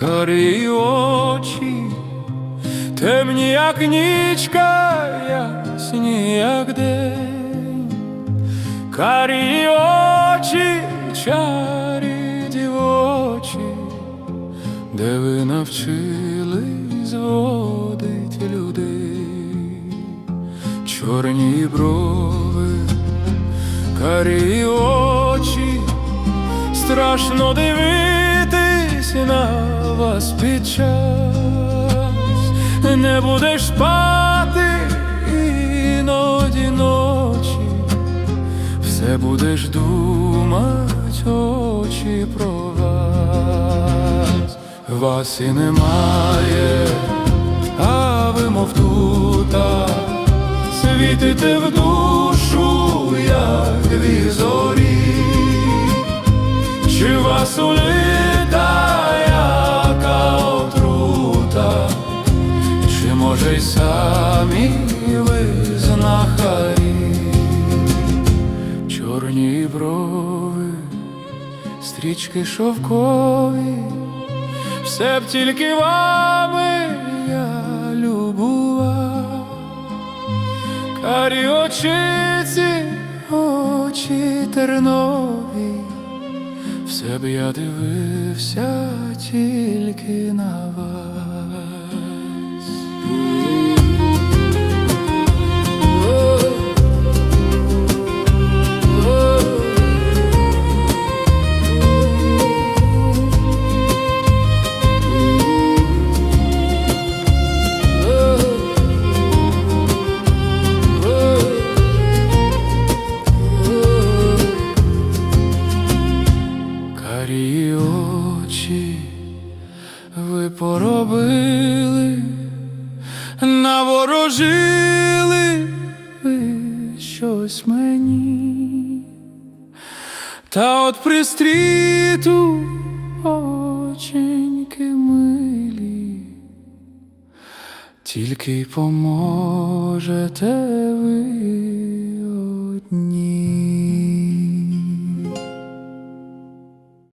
карі очі, темні, як нічка, ясні, як день, карі очі, чарі дівочі, де ви навчились зводить людей, чорні брови, карі очі, страшно дивитися на вас під час, не будеш спати іноді ночі, все будеш думать очі про вас, вас і немає, а ви мов тута, світите в душу, як дві зорі. Чи вас улита самі ви знахарі, чорні брови, стрічки шовкові, все б тільки вами я любував, карі очиці, очі тернові. Все б я дивився тільки на вас. Ви поробили, наворожили ви щось мені, та от пристріту оченьки милі, тільки й поможете ви